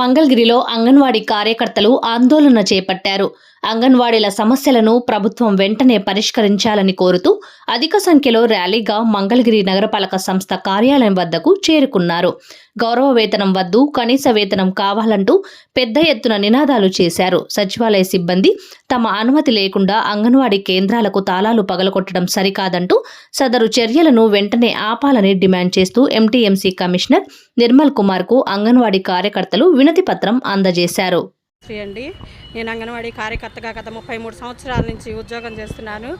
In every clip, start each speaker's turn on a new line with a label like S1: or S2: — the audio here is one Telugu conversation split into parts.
S1: మంగళగిరిలో అంగన్వాడీ కార్యకర్తలు ఆందోళన చేపట్టారు. అంగన్వాడీల సమస్యలను ప్రభుత్వం వెంటనే పరిష్కరించాలని కోరుతూ అధిక సంఖ్యలో ర్యాలీగా మంగళగిరి నగరపాలక సంస్థ కార్యాలయం వద్దకు చేరుకున్నారు. గౌరవ వేతనం వద్దు కనీస వేతనం కావాలంటూ పెద్ద ఎత్తున నినాదాలు చేశారు. సచివాలయ సిబ్బంది తమ అనుమతి లేకుండా అంగన్వాడీ కేంద్రాలకు తాళాలు పగలగొట్టడం సరికాదంటూ సదరు చర్యలను వెంటనే ఆపాలని డిమాండ్ చేస్తూ ఎంటీఎంసీ కమిషనర్ నిర్మల్ కుమార్కు అంగన్వాడీ కార్యకర్తలు వినతిపత్రం అందజేశారు.
S2: శ్రీ అండి. నేను అంగన్వాడీ కార్యకర్తగా గత ముప్పై మూడు సంవత్సరాల నుంచి ఉద్యోగం చేస్తున్నాను.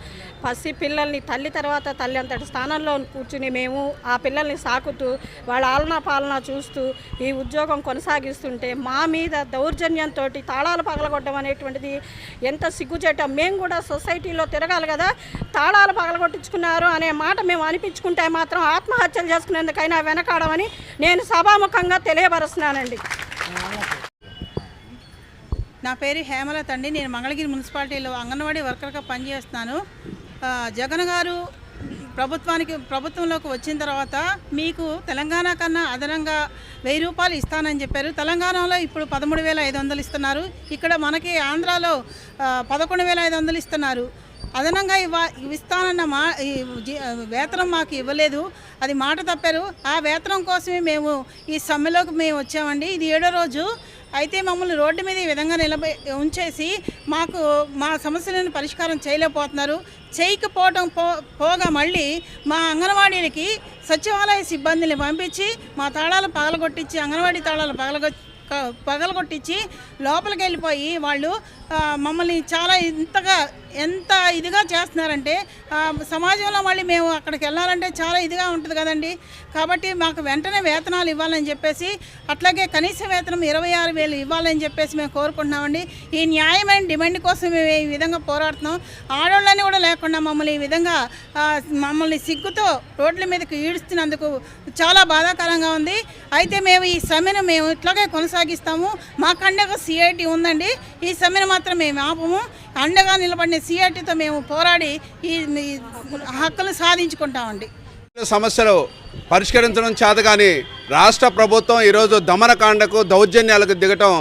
S2: పసి పిల్లల్ని తల్లి తర్వాత తల్లి అంతటి స్థానంలో కూర్చుని మేము ఆ పిల్లల్ని సాకుతూ వాళ్ళ ఆలనా పాలన చూస్తూ ఈ ఉద్యోగం కొనసాగిస్తుంటే మా మీద దౌర్జన్యంతో తాళాలు పగలగొట్టడం అనేటువంటిది ఎంత సిగ్గుచేయటం మేము కూడా సొసైటీలో తిరగాలి కదా తాళాలు పగలగొట్టించుకున్నారు అనే మాట మేము అనిపించుకుంటే మాత్రం ఆత్మహత్యలు చేసుకునేందుకైనా వెనకాడమని నేను సభాముఖంగా తెలియపరుస్తున్నానండి.
S3: నా పేరు హేమలత అండి నేను మంగళగిరి మున్సిపాలిటీలో అంగన్వాడీ వర్కర్గా పనిచేస్తున్నాను. జగన్ గారు ప్రభుత్వానికి ప్రభుత్వంలోకి వచ్చిన తర్వాత మీకు తెలంగాణ కన్నా అదనంగా వెయ్యి రూపాయలు ఇస్తానని చెప్పారు. తెలంగాణలో ఇప్పుడు పదమూడు వేల ఐదు వందలు ఇస్తున్నారు. ఇక్కడ మనకి ఆంధ్రాలో పదకొండు వేల ఐదు వందలు ఇస్తున్నారు. అదనంగా ఇవ్వ ఇస్తానన్న మా వేతనం మాకు ఇవ్వలేదు. అది మాట తప్పారు. ఆ వేతనం కోసమే మేము ఈ సమ్మెలోకి మేము వచ్చామండి. ఇది ఏడో రోజు. అయితే మమ్మల్ని రోడ్డు మీద ఈ విధంగా నిలబె ఉంచేసి మాకు మా సమస్యలను పరిష్కారం చేయలేకపోతున్నారు. చేయకపోవడం పో పోగా మళ్ళీ మా అంగన్వాడీలకి సచివాలయ సిబ్బందిని పంపించి మా తాళాలు పగలగొట్టించి అంగన్వాడీ తాళాలు పగలగొ పగలగొట్టించి లోపలికి వెళ్ళిపోయి వాళ్ళు మమ్మల్ని చాలా ఇంతగా ఎంత ఇదిగా చేస్తున్నారంటే సమాజంలో మళ్ళీ మేము అక్కడికి వెళ్ళాలంటే చాలా ఇదిగా ఉంటుంది కదండి. కాబట్టి మాకు వెంటనే వేతనాలు ఇవ్వాలని చెప్పేసి అట్లాగే కనీస వేతనం ఇరవై ఆరు వేలు ఇవ్వాలని చెప్పేసి మేము కోరుకుంటున్నామండి. ఈ న్యాయమైన డిమాండ్ కోసం మేము ఈ విధంగా పోరాడుతున్నాం. ఆడవాళ్ళని కూడా లేకుండా మమ్మల్ని ఈ విధంగా మమ్మల్ని సిగ్గుతో రోడ్ల మీదకి ఈడుస్తున్నందుకు చాలా బాధాకరంగా ఉంది. అయితే మేము ఈ సమ్మెను మేము ఇట్లాగే కొనసాగిస్తాము. మాకండగా సిఐటి ఉందండి. ఈ సమ్మెను మాత్రం మేము ఆపము. అండగా నిలబడిన సిఐటితో మేము పోరాడి ఈ ఈ హక్కులు సాధించుకుంటామండి.
S4: సమస్యలు పరిష్కరించడం చేత కానీ రాష్ట్ర ప్రభుత్వం ఈరోజు దమనకాండకు దౌర్జన్యాలకు దిగటం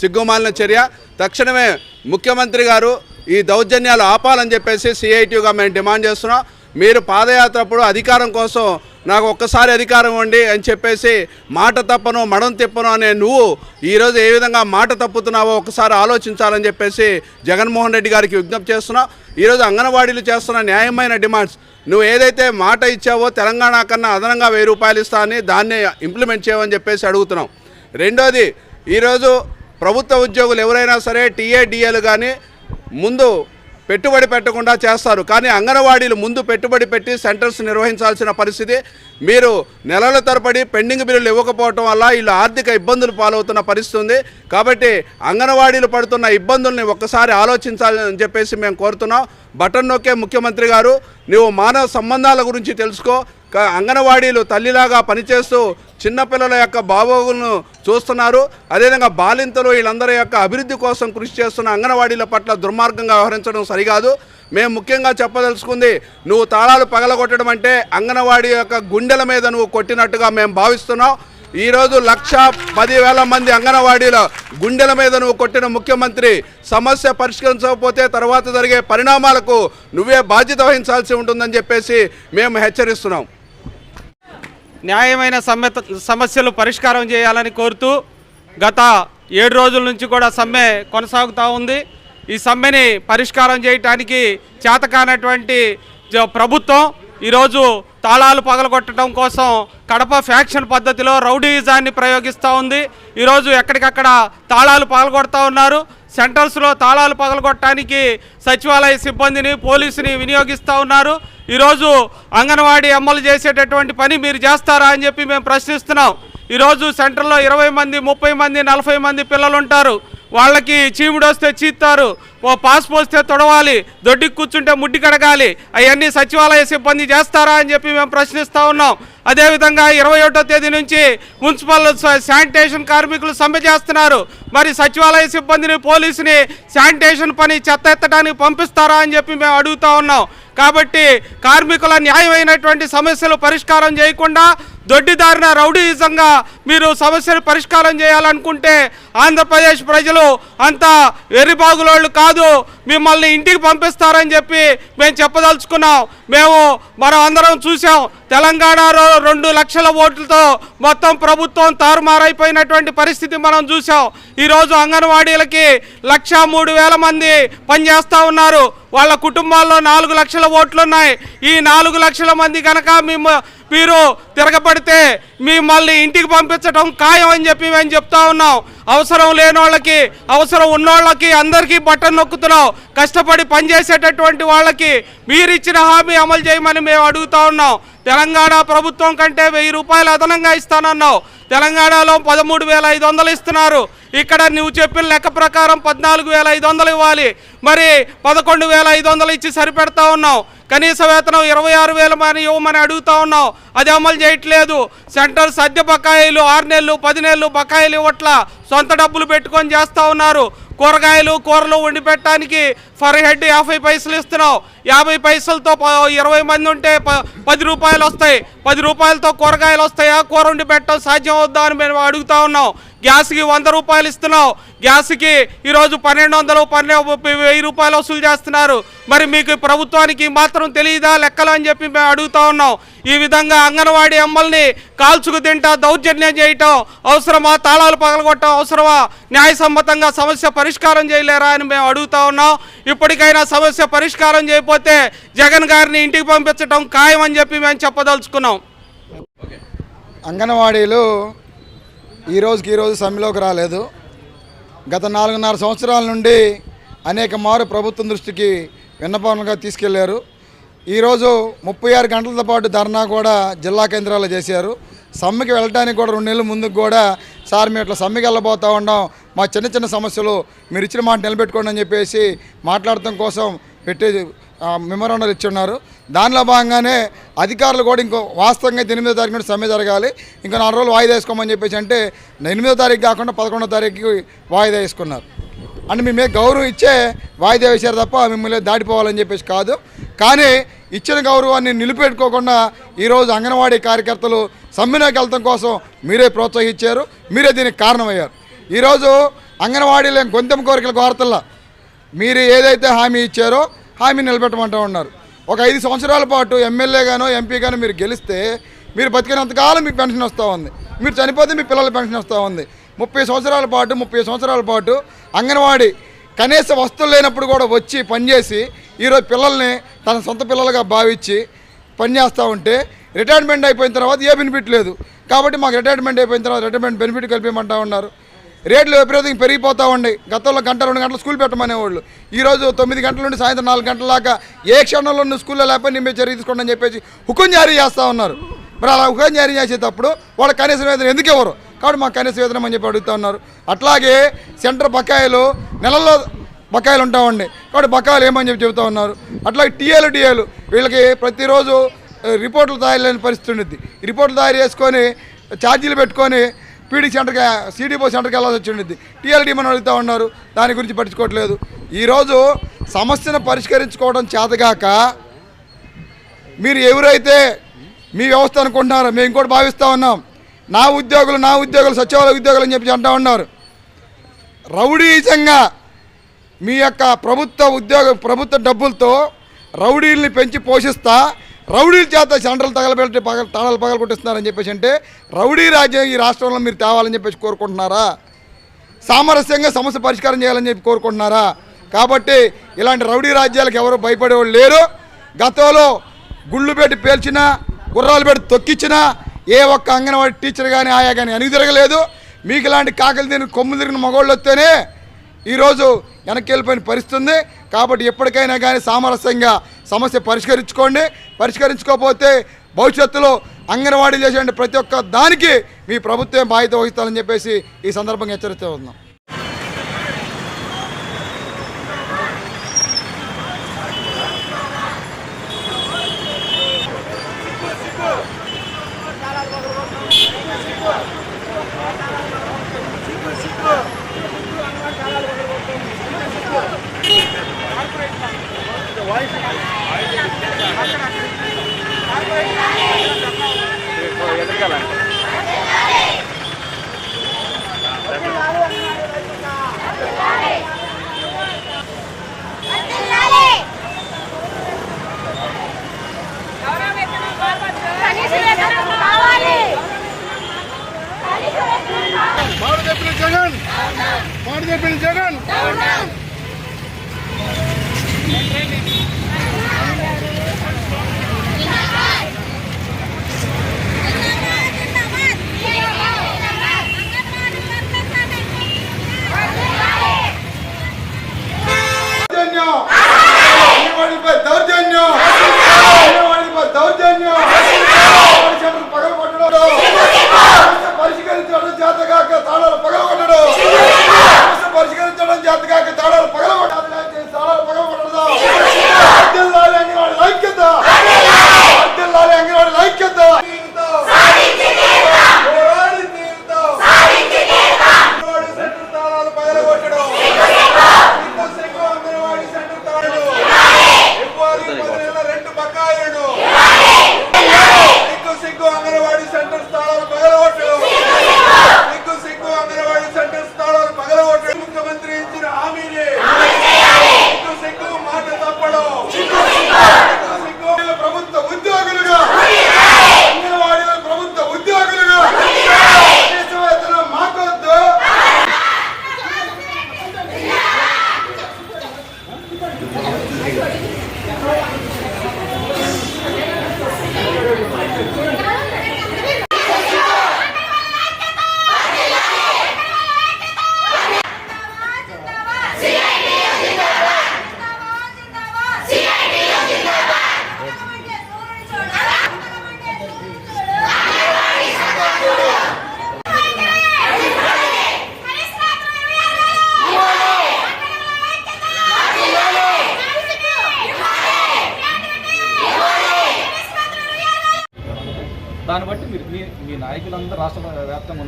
S4: సిగ్గుమాలిన చర్య. తక్షణమే ముఖ్యమంత్రి గారు ఈ దౌర్జన్యాలు ఆపాలని చెప్పేసి సిఐటిగా మేము డిమాండ్ చేస్తున్నాం. మీరు పాదయాత్రప్పుడు అధికారం కోసం నాకు ఒక్కసారి అధికారం ఇవ్వండి అని చెప్పేసి మాట తప్పను మడం తిప్పను అనే నువ్వు ఈరోజు ఏ విధంగా మాట తప్పుతున్నావో ఒకసారి ఆలోచించాలని చెప్పేసి జగన్మోహన్ రెడ్డి గారికి విజ్ఞప్తి చేస్తున్నావు ఈరోజు అంగన్వాడీలు చేస్తున్న న్యాయమైన డిమాండ్స్. నువ్వు ఏదైతే మాట ఇచ్చావో తెలంగాణ కన్నా అదనంగా వెయ్యి రూపాయలు ఇస్తా అని దాన్ని ఇంప్లిమెంట్ చేయమని చెప్పేసి అడుగుతున్నాం. రెండోది ఈరోజు ప్రభుత్వ ఉద్యోగులు ఎవరైనా సరే టీఏడిఏలు కానీ ముందు పెట్టుబడి పెట్టకుండా చేస్తారు. కానీ అంగన్వాడీలు ముందు పెట్టుబడి పెట్టి సెంటర్స్ నిర్వహించాల్సిన పరిస్థితి. మీరు నెలల తరబడి పెండింగ్ బిల్లులు ఇవ్వకపోవటం వల్ల వీళ్ళు ఆర్థిక ఇబ్బందులు పాలవుతున్న పరిస్థితి ఉంది. కాబట్టి అంగన్వాడీలు పడుతున్న ఇబ్బందుల్ని ఒక్కసారి ఆలోచించాలని చెప్పేసి మేము కోరుతున్నాం. బటన్ నొక్కే ముఖ్యమంత్రి గారు నువ్వు మానవ సంబంధాల గురించి తెలుసుకో. అంగన్వాడీలు తల్లిలాగా పనిచేస్తూ చిన్నపిల్లల యొక్క బాగోగులను చూస్తున్నారు. అదేవిధంగా బాలింతలు వీళ్ళందరి యొక్క అభివృద్ధి కోసం కృషి చేస్తున్న అంగన్వాడీల పట్ల దుర్మార్గంగా వ్యవహరించడం సరికాదు. మేము ముఖ్యంగా చెప్పదలుచుకుంది నువ్వు తాళాలు పగలగొట్టడం అంటే అంగన్వాడీ యొక్క గుండెల మీద నువ్వు కొట్టినట్టుగా మేము భావిస్తున్నాం. ఈరోజు లక్ష పదివేల మంది అంగన్వాడీల గుండెల మీద నువ్వు కొట్టిన ముఖ్యమంత్రి సమస్య పరిష్కరించకపోతే తర్వాత జరిగే పరిణామాలకు నువ్వే బాధ్యత వహించాల్సి ఉంటుందని చెప్పేసి మేము హెచ్చరిస్తున్నాం.
S5: న్యాయమైన సమ్మెత సమస్యలు పరిష్కారం చేయాలని కోరుతూ గత ఏడు రోజుల నుంచి కూడా సమ్మె కొనసాగుతూ ఉంది. ఈ సమ్మెని పరిష్కారం చేయటానికి చేతకానటువంటి జ- ప్రభుత్వం ఈరోజు తాళాలు పగలగొట్టడం కోసం కడప ఫ్యాక్షన్ పద్ధతిలో రౌడీయిజాన్ని ప్రయోగిస్తూ ఉంది. ఈరోజు ఎక్కడికక్కడ తాళాలు పగలగొడతా ఉన్నారు. సెంటర్స్లో తాళాలు పగలగొట్టడానికి సచివాలయ సిబ్బందిని పోలీసుని వినియోగిస్తూ ఉన్నారు. ఈరోజు అంగన్వాడీ అమలు చేసేటటువంటి పని మీరు చేస్తారా అని చెప్పి మేము ప్రశ్నిస్తున్నాం. ఈరోజు సెంటర్లో ఇరవై మంది ముప్పై మంది నలభై మంది పిల్లలు ఉంటారు వాళ్ళకి చీముడు వస్తే చీత్తారు. ఓ పాస్ పోస్తే తొడవాలి. దొడ్డికి కూర్చుంటే ముడ్డి కడగాలి. అవన్నీ సచివాలయ సిబ్బంది చేస్తారా అని చెప్పి మేము ప్రశ్నిస్తూ ఉన్నాం. అదేవిధంగా ఇరవై ఒకటో తేదీ నుంచి మున్సిపల్ శానిటేషన్ కార్మికులు సమ్మె చేస్తున్నారు. మరి సచివాలయ సిబ్బందిని పోలీసుని శానిటేషన్ పని చెత్త ఎత్తడానికి పంపిస్తారా అని చెప్పి మేము అడుగుతా ఉన్నాం. కాబట్టి కార్మికుల న్యాయమైనటువంటి సమస్యలు పరిష్కారం చేయకుండా దొడ్డిదారిన రౌడీయిజంగా మీరు సమస్యను పరిష్కారం చేయాలనుకుంటే ఆంధ్రప్రదేశ్ ప్రజలు అంత వెర్రిబాగులోళ్ళు కాదు. మిమ్మల్ని ఇంటికి పంపిస్తారని చెప్పి మేము చెప్పదలుచుకున్నాం. మేము మనం అందరం చూసాం తెలంగాణలో రెండు లక్షల ఓట్లతో మొత్తం ప్రభుత్వం తారుమారైపోయినటువంటి పరిస్థితి మనం చూసాం ఈరోజు అంగన్వాడీలకి లక్ష మూడు వేల మంది పనిచేస్తూ ఉన్నారు. వాళ్ళ కుటుంబాల్లో నాలుగు లక్షల ఓట్లు ఉన్నాయి ఈ నాలుగు లక్షల మంది కనుక మేము మీరు తిరగబడితే మిమ్మల్ని ఇంటికి పంపించడం ఖాయం అని చెప్పి మేము చెప్తా ఉన్నాం. అవసరం లేని వాళ్ళకి అవసరం ఉన్నోళ్ళకి అందరికీ బట్టలు నొక్కుతున్నాం. కష్టపడి పనిచేసేటటువంటి వాళ్ళకి మీరు ఇచ్చిన హామీ అమలు చేయమని మేము అడుగుతా ఉన్నాం. తెలంగాణ ప్రభుత్వం కంటే వెయ్యి రూపాయలు అదనంగా ఇస్తానన్నావు తెలంగాణలో పదమూడు వేల ఐదు వందలు ఇస్తున్నారు. ఇక్కడ నువ్వు చెప్పిన లెక్క ప్రకారం పద్నాలుగు వేల ఐదు వందలు ఇవ్వాలి. మరి పదకొండు వేల ఐదు వందలు ఇచ్చి సరిపెడతా ఉన్నావు కనీస వేతనం ఇరవై ఆరు వేల మని ఇవ్వమని అడుగుతా ఉన్నాం అది అమలు చేయట్లేదు. సెంటర్ సద్య బకాయిలు ఆరు నెలలు పది నెలలు బకాయిలు ఇవ్వట్లా. సొంత డబ్బులు పెట్టుకొని చేస్తూ ఉన్నారు. కూరగాయలు కూరలు వండి పెట్టడానికి ఫర్ హెడ్ యాభై పైసలు ఇస్తున్నావు. యాభై పైసలతో ఇరవై మంది ఉంటే ప- పది రూపాయలు వస్తాయి. పది రూపాయలతో కూరగాయలు వస్తాయా? కూర వండి పెట్టడం సాధ్యం అవుద్దా అని మేము అడుగుతా ఉన్నాం. గ్యాస్కి వంద రూపాయలు ఇస్తున్నావు. గ్యాస్కి ఈరోజు పన్నెండు వందలు పన్నెండు వెయ్యి రూపాయలు వసూలు చేస్తున్నారు. మరి మీకు ప్రభుత్వానికి మాత్రం తెలియదా లెక్కలు అని చెప్పి మేము అడుగుతా ఉన్నాం. ఈ విధంగా అంగన్వాడీ అమ్మల్ని కాల్చుకు తింటా దౌర్జన్యం చేయటం అవసరమా? తాళాలు పగలగొట్టడం అవసరమా? న్యాయసమ్మతంగా సమస్య పరిష్కారం చేయలేరా అని మేము అడుగుతా ఉన్నాం. ఇప్పటికైనా సమస్య పరిష్కారం చేయకపోతే జగన్ గారిని ఇంటికి పంపించడం ఖాయం అని చెప్పి మేము చెప్పదలుచుకున్నాం.
S6: అంగన్వాడీలు ఈ రోజుకి ఈరోజు సమ్మెలోకి రాలేదు. గత నాలుగున్నర సంవత్సరాల నుండి అనేక మారు ప్రభుత్వం దృష్టికి విన్నపంగా తీసుకెళ్ళారు. ఈరోజు ముప్పై ఆరు గంటలతో పాటు ధర్నా కూడా జిల్లా కేంద్రాల్లో చేశారు. సమ్మెకి వెళ్ళడానికి కూడా రెండు నెలల ముందుకు కూడా సార్ మేము ఇట్లా సమ్మెకి వెళ్ళబోతూ ఉన్నాం. మా చిన్న చిన్న సమస్యలు మీరు ఇచ్చిన మాట నిలబెట్టుకోండి అని చెప్పేసి మాట్లాడటం కోసం పెట్టే మెమోరాండాలు ఇచ్చి ఉన్నారు దానిలో భాగంగానే అధికారులు కూడా ఇంకో వాస్తవంగా ఎనిమిదో తారీఖు నుండి సమ్మె జరగాలి. ఇంకా నాలుగు రోజులు వాయిదా వేసుకోమని చెప్పేసి అంటే ఎనిమిదో తారీఖు కాకుండా పదకొండో తారీఖుకి వాయిదా వేసుకున్నారు. అండ్ మీ గౌరవం ఇచ్చే వాయిదా వేశారు తప్ప మిమ్మల్ని దాటిపోవాలని చెప్పేసి కాదు. కానీ ఇచ్చిన గౌరవాన్ని నిలిపెట్టుకోకుండా ఈరోజు అంగన్వాడీ కార్యకర్తలు సమ్మెలోకి వెళ్ళటం కోసం మీరే ప్రోత్సహించారు. మీరే దీనికి కారణమయ్యారు. ఈరోజు అంగన్వాడీలో గొంతెం కోరికల కోరతల్లా మీరు ఏదైతే హామీ ఇచ్చారో హామీ నిలబెట్టమంటూ ఉన్నారు. ఒక ఐదు సంవత్సరాల పాటు ఎమ్మెల్యేగానో ఎంపీగానో మీరు గెలిస్తే మీరు బతికినంతకాలం మీకు పెన్షన్ వస్తూ ఉంది. మీరు చనిపోతే మీ పిల్లల పెన్షన్ వస్తూ ఉంది. ముప్పై సంవత్సరాల పాటు ముప్పై సంవత్సరాల పాటు అంగన్వాడీ కనీస వస్తువులు లేనప్పుడు కూడా వచ్చి పనిచేసి ఈరోజు పిల్లల్ని తన సొంత పిల్లలుగా భావించి పనిచేస్తూ ఉంటే రిటైర్మెంట్ అయిపోయిన తర్వాత ఏ బెనిఫిట్ లేదు. కాబట్టి మాకు రిటైర్మెంట్ అయిపోయిన తర్వాత రిటైర్మెంట్ బెనిఫిట్ కలిపేయమంటా ఉన్నారు. రేట్లు విపరీతంగా పెరిగిపోతూ ఉన్నాయి. గతంలో గంట రెండు గంటలు స్కూల్ పెట్టమనేవాళ్ళు. ఈరోజు తొమ్మిది గంటల నుండి సాయంత్రం నాలుగు గంటల దాకా ఏ క్షణంలో నువ్వు స్కూల్లో లేకపోతే నిమ్మే చర్య తీసుకోండి అని చెప్పేసి హుకుం జారీ చేస్తూ ఉన్నారు. మరి అలా హుకుం జారీ చేసేటప్పుడు వాళ్ళ కనీసం ఎందుకు ఇవ్వరు? కాబట్టి మాకు కనీస వేతనం అని చెప్పి అడుగుతూ ఉన్నారు. అట్లాగే సెంటర్ బకాయిలు నెలల్లో బకాయిలు ఉంటా ఉండి కాబట్టి బకాయిలు ఏమని చెప్పి చెబుతూ ఉన్నారు. అట్లాగే టీఏలు టీఏలు వీళ్ళకి ప్రతిరోజు రిపోర్టులు తయారు లేని పరిస్థితి ఉండిద్ది. రిపోర్టులు తయారు చేసుకొని ఛార్జీలు పెట్టుకొని పీడీ సెంటర్కి సిడిపో సెంటర్కి వెళ్ళాల్సి వచ్చి ఉండిద్ది. టీఎల్డీ మనం అడుగుతూ ఉన్నారు. దాని గురించి పట్టించుకోవట్లేదు. ఈరోజు సమస్యను పరిష్కరించుకోవడం చేతగాక మీరు ఎవరైతే మీ వ్యవస్థ అనుకుంటున్నారో మేము కూడా భావిస్తూ ఉన్నాం. నా ఉద్యోగులు నా ఉద్యోగులు సచివాలయ ఉద్యోగులు అని చెప్పి అంటూ ఉన్నారు. రౌడీజంగా మీ యొక్క ప్రభుత్వ ఉద్యోగ ప్రభుత్వ డబ్బులతో రౌడీల్ని పెంచి పోషిస్తా రౌడీల చేత సెంట్రల్ తగలబెట్టి పగల తాళాలు పగలగొట్టిస్తున్నారని చెప్పేసి అంటే రౌడీ రాజ్యం ఈ రాష్ట్రంలో మీరు తేవాలని చెప్పేసి కోరుకుంటున్నారా? సామరస్యంగా సమస్య పరిష్కారం చేయాలని చెప్పి కోరుకుంటున్నారా? కాబట్టి ఇలాంటి రౌడీ రాజ్యాలకు ఎవరు భయపడేవాళ్ళు లేరు. గతంలో గుళ్ళు పెట్టి పేల్చినా గుర్రాలు పెట్టి తొక్కించినా ఏ ఒక్క అంగన్వాడీ టీచర్ కానీ ఆయా కానీ అని తిరగలేదు మీకు ఇలాంటి కాకలు తిని కొమ్ము తిరిగిన మగవాళ్ళు వస్తేనే ఈరోజు వెనక్కి వెళ్ళిపోయిన పరిస్థితి ఉంది కాబట్టి ఎప్పటికైనా కానీ సామరస్యంగా సమస్య పరిష్కరించుకోండి. పరిష్కరించుకోకపోతే భవిష్యత్తులో అంగన్వాడీ చేసే ప్రతి ఒక్క దానికి మీ ప్రభుత్వం బాధ్యత వహిస్తారని చెప్పేసి ఈ సందర్భంగా హెచ్చరిస్తూ ఉన్నాం.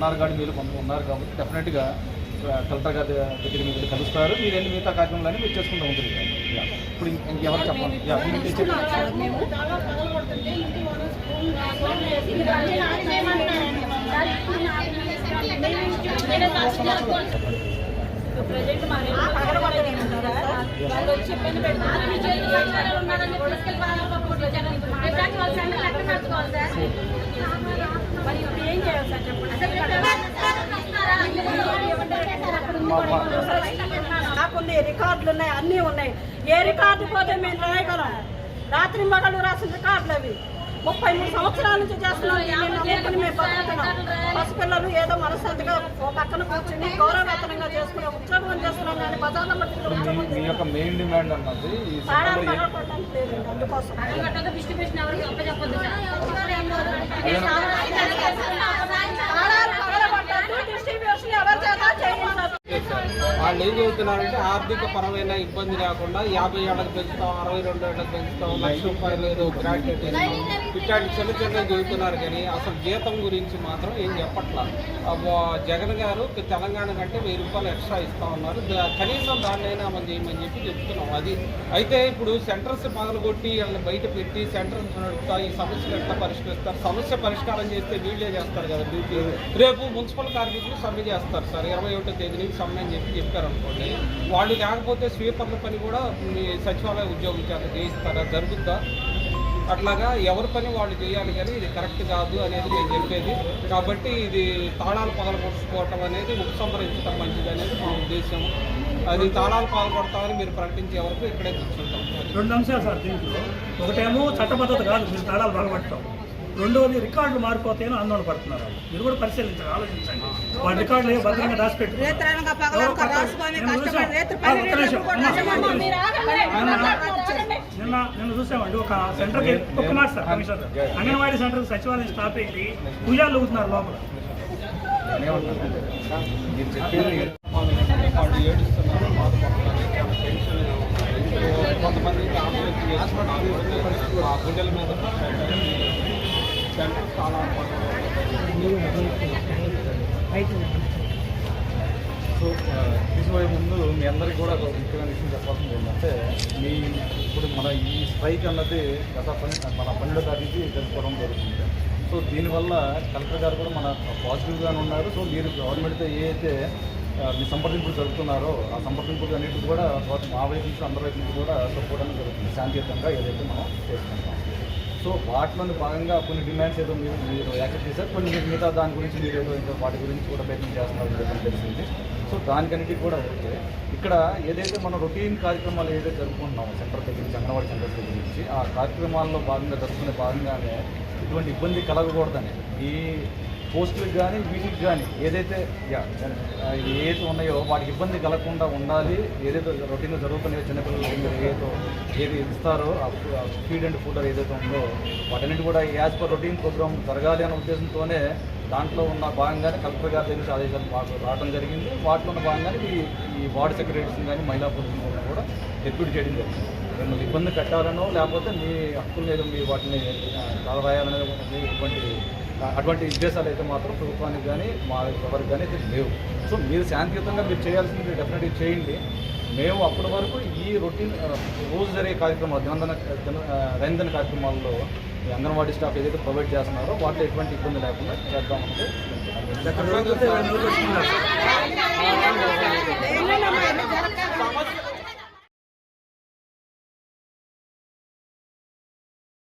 S7: ఉన్నారు కాబట్టి మీరు కొంత ఉన్నారు కాబట్టి డెఫినెట్గా కలెక్టర్ గారి దగ్గర మీరు కలుస్తారు. మీరు వెళ్ళి మిగతా కార్యక్రమాలన్నీ మీరు చేసుకుంటూ ఉంటుంది యా. ఇప్పుడు ఇంక- ఇంకెవరు చెప్పండి.
S8: ప్రజెంట్ మా వాళ్ళు వచ్చి ఇబ్బంది తీసుకెళ్ళి వాళ్ళు సార్? ఇప్పుడు ఏం చేయాలి సార్ చెప్పండి.
S2: నాకుంది రికార్డులు ఉన్నాయి అన్నీ ఉన్నాయి. ఏ రికార్డు పోతే మేము రాయగలం? రాత్రి మగలు రాసిన రికార్డులు అవి. ముప్పై మూడు సంవత్సరాల నుంచి చేస్తున్నాం మేము బతుకుతున్నాం పసిపిల్లలు ఏదో మనశ్శాంతిగా ఓ పక్కన కూర్చుని గౌరవవేతనంగా చేసుకుని ఉద్యోగం చేస్తున్నాం కానీ బజార్లో ఉద్యోగం లేదు అందుకోసం
S8: డిస్ట్రిబ్యూషన్ ఎవరికి అప్పచెప్పొద్దు
S2: తాళాలు పగలగొట్టద్దు డిస్ట్రిబ్యూషన్ ఎవరి చేత చేయించదు
S9: వాళ్ళు ఏం చెబుతున్నారంటే ఆర్థిక పరమైన ఇబ్బంది లేకుండా యాభై ఏళ్ళకి పెంచుతాం అరవై రెండు ఏళ్ళకి పెంచుతాం లక్ష రూపాయలు ఏదో గ్రాడ్యుయేట్ ఇట్లాంటి చిన్న చిన్న చెబుతున్నారు కానీ అసలు జీతం గురించి మాత్రం ఏం చెప్పట్లా. జగన్ గారు తెలంగాణ కంటే వెయ్యి రూపాయలు ఎక్స్ట్రా ఇస్తా ఉన్నారు. కనీసం దాన్నైనా మనం చేయమని చెప్పి చెప్తున్నాం అది. అయితే ఇప్పుడు సెంటర్స్ పగలగొట్టి వాళ్ళని బయట పెట్టి సెంటర్స్ నడుపుతా ఈ సమస్యలు ఎట్లా పరిష్కరిస్తారు సమస్య పరిష్కారం చేస్తే వీళ్ళే చేస్తారు కదా డ్యూటీ. రేపు మున్సిపల్ కార్మికులు సమ్మె చేస్తారు సార్. ఇరవై ఒకటో తేదీ నుంచి సమ్మె అని చెప్పి చెప్పారు అనుకోండి వాళ్ళు లేకపోతే స్వీపర్ల పని కూడా మీ సచివాలయ ఉద్యోగం చేత చేయిస్తారా? జరుగుద్దా? అట్లాగా ఎవరి పని వాళ్ళు చేయాలి కానీ ఇది కరెక్ట్ కాదు అనేది నేను చెప్పేది. కాబట్టి ఇది తాళాలు పగలగొట్టుకోవటం అనేది ఉపసంహరించడం మంచిది అనేది మా ఉద్దేశం. అది తాళాలు పగలగొడతామని మీరు ప్రకటించే వరకు ఇక్కడే కూర్చుంటాం.
S10: రెండు అంశాలు సార్ దీంట్లో. ఒకటేమో చట్టబద్ధత కాదు మీరు తాళాలు పాల్గొట్టడం రెండోది రికార్డులు మారిపోతాయని ఆందోళన పడుతున్నారు వాళ్ళు. మీరు కూడా పరిశీలించండి ఆలోచించండి. వాళ్ళ రికార్డులు భద్రంగా దాచిపెట్టు నిన్న. నిన్న చూసామండి ఒక సెంటర్కి ఒక్క మాట సార్ కమిషనర్. అంగన్వాడీ సెంటర్ సచివాలయం స్టాప్ అయ్యి ఉయ్యాలు ఊగుతున్నారు లోపల.
S9: కొంతమంది గుండెల మీద చాలా
S7: సో ఆ, ముందు మీ అందరికీ కూడా ఒక ముఖ్యమైన విషయం చెప్పాల్సింది ఏంటంటే మీ ఇప్పుడు మన ఈ స్ట్రైక్ అన్నది గత పని మన పన్నెండో తారీఖు జరుపుకోవడం జరుగుతుంది. సో దీనివల్ల కలెక్టర్ గారు కూడా మన పాజిటివ్గానే ఉన్నారు. సో మీరు గవర్నమెంట్తో ఏ అయితే మీ సంప్రదింపులు జరుగుతున్నారో ఆ సంప్రదింపులు అన్నింటికి కూడా మా వైపు నుంచి అందరి వైపు నుంచి కూడా సపోర్ట్ అనేది జరుగుతుంది. శాంతియుతంగా ఏదైతే మనం చేసుకుంటాం. సో వాటిలోని భాగంగా కొన్ని డిమాండ్స్ ఏదో మీరు మీరు యాక్సెప్ట్ చేశారు. కొన్ని మిగతా దాని గురించి మీరు ఏదో ఇంకా వాటి గురించి కూడా ప్రయత్నం చేస్తున్నారు తెలిసింది. సో దానికన్నిటి కూడా ఓకే. ఇక్కడ ఏదైతే మనం రొటీన్ కార్యక్రమాలు ఏదైతే జరుపుకుంటున్నామో సెంటర్ దగ్గర నుంచి అంగన్వాడీ సెంటర్ దగ్గర నుంచి ఆ కార్యక్రమాల్లో భాగంగా జరుపుకునే భాగంగానే ఇటువంటి ఇబ్బంది కలగకూడదని. ఈ పోస్టులకు కానీ వీటికి కానీ ఏదైతే ఏదైతే ఉన్నాయో వాటికి ఇబ్బంది కలగకుండా ఉండాలి. ఏదైతే రొటీన్గా జరుగుతున్నాయో చిన్నపిల్లలు మీరు ఏదో ఏది ఇస్తారో ఫీడ్ అండ్ ఫుడ్ ఏదైతే ఉందో వాటన్నిటి కూడా యాజ్ పర్ రొటీన్ ప్రోగ్రామ్ జరగాలి అనే ఉద్దేశంతోనే దాంట్లో ఉన్న భాగంగానే కలెక్టర్ గారి దగ్గర ఆదేశాలు మాకు రావడం జరిగింది. వాటిలో ఉన్న భాగంగానే ఈ ఈ వార్డు సెక్రటరీస్ని కానీ మహిళా పోలీసులను కూడా డిప్యూట్ చేయడం జరిగింది. మిమ్మల్ని ఇబ్బంది పెట్టాలనో లేకపోతే మీ హక్కులు మీద మీ వాటిని రాయాలనే ఇటువంటి అటువంటి ఉద్దేశాలు అయితే మాత్రం ప్రభుత్వానికి కానీ మా ఎవరికి కానీ అయితే లేవు. సో మీరు శాంతియుతంగా మీరు చేయాల్సింది డెఫినెట్గా చేయండి. మేము అప్పటి వరకు ఈ రొటీన్ రోజు జరిగే కార్యక్రమాలు దినందన దైనందిన కార్యక్రమాల్లో ఈ అంగన్వాడీ స్టాఫ్ ఏదైతే ప్రొవైడ్ చేస్తున్నారో వాటిలో ఎటువంటి ఇబ్బంది లేకుండా చేద్దామంటే